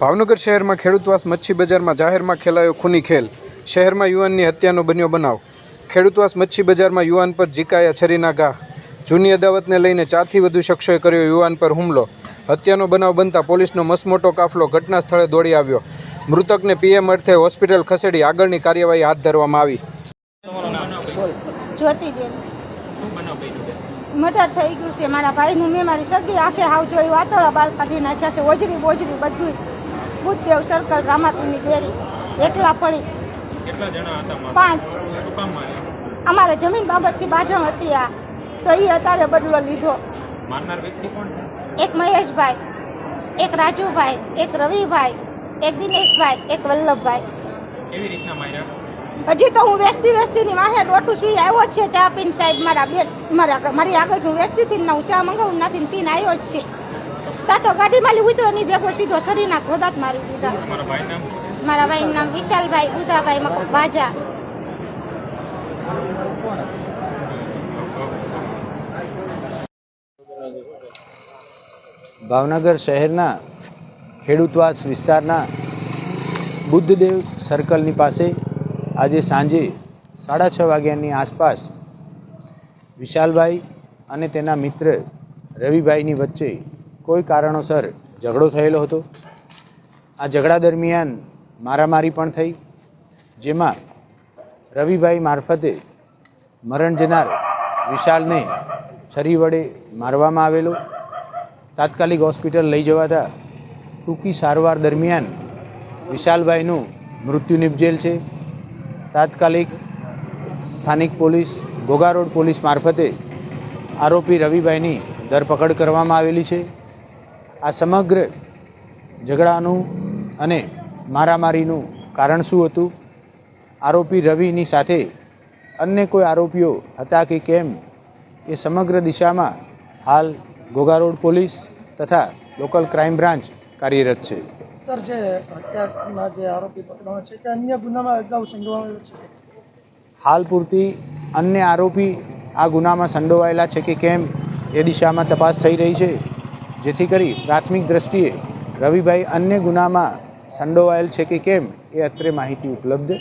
ભાવનગર શહેરમાં ખેડૂતવાસ મચ્છી બજારમાં જાહેરમાં ખેલાયો ખૂની ખેલ. શહેરમાં યુવાનની હત્યાનો બન્યો બનાવ. ખેડૂતવાસ મચ્છી બજારમાં યુવાન પર જીકાયા છરીના ઘા. જૂની અદાવતને લઈને ચારથી વધુ શખ્સોએ કર્યો યુવાન પર હુમલો. હત્યાનો બનાવ બનતા પોલીસનો મસમોટો કાફલો ઘટના સ્થળે દોડી આવ્યો. મૃતકને પીએમ અર્થે હોસ્પિટલ ખસેડી આગળની કાર્યવાહી હાથ ધરવામાં આવી. મર્ડર થઈ ગયું છે. મારા ભાઈનું મેં મારી સગી આંખે હાવ જોઈ વાતળા બાલ કાઢી નાખ્યા છે. ઓજરી બોજરી બધું બુદ્ધદેવ સર્કલ રામાપીની ડેરી એકલા પડી? પાંચ? અમારે જમીન બાબતની બાજણ હતી આ. તો એ અત્યારે બદલો લીધો. એક મહેશભાઈ એક રાજુભાઈ એક રવિભાઈ એક દિનેશભાઈ એક વલ્લભભાઈ. હજી તો હું વેસ્તી વેસ્તીની ની વાહે રોટું સુઈ આવ્યો જ છે ચા પીને સાહેબ મારા બે મારા મારી આગળ હું વેસ્તી હતી હું ચા મંગાવું નથી પીને આવ્યો જ છે. તા તો ગાડીમાં માલી ઉતરો ની ભેગો સીધો શરીરના ખોદાત મારી દીધા. મારા ભાઈ નામ? મારા ભાઈનું નામ વિશાલભાઈ ઉદાભાઈ મક- બાજા. ભાવનગર શહેરના ખેડૂતવાસ વિસ્તારના બુદ્ધદેવ સર્કલની પાસે આજે સાંજે સાડા છ વાગ્યાની આસપાસ વિશાલભાઈ અને તેના મિત્ર રવિભાઈની વચ્ચે કોઈ કારણોસર ઝઘડો થયેલો હતો? આ ઝઘડા દરમિયાન મારામારી પણ થઈ, જેમાં રવિભાઈ મારફતે મરણ જનાર વિશાલને છરી વડે મારવામાં આવેલો. તાત્કાલિક હોસ્પિટલ લઈ જવાતા ટૂંકી સારવાર દરમિયાન વિશાલભાઈનું મૃત્યુ નિપજેલ છે. તાત્કાલિક સ્થાનિક પોલીસ, ઘોઘા રોડ પોલીસ મારફતે આરોપી રવિભાઈની ધરપકડ કરવામાં આવેલી છે. આ સમગ્ર ઝઘડાનું અને મારામારીનું કારણ શું હતું? આરોપી રવિની સાથે અન્ય કોઈ આરોપીઓ હતા કે કેમ? એ સમગ્ર દિશામાં હાલ ઘોઘા રોડ પોલીસ તથા લોકલ ક્રાઇમ બ્રાન્ચ કાર્યરત છે. સર જે હત્યાના જે આરોપી પકડાયો છે તે અન્ય ગુનામાં અગાઉ સંડોવાયેલો છે? હાલ પૂરતી અન્ય આરોપી આ ગુનામાં સંડોવાયેલા છે કે કેમ એ દિશામાં તપાસ થઈ રહી છે? જેથી કરી પ્રાથમિક દ્રષ્ટિએ રવિભાઈ અન્ય ગુનામાં સંડોવાયેલ છે કે કેમ એ અત્રે માહિતી ઉપલબ્ધ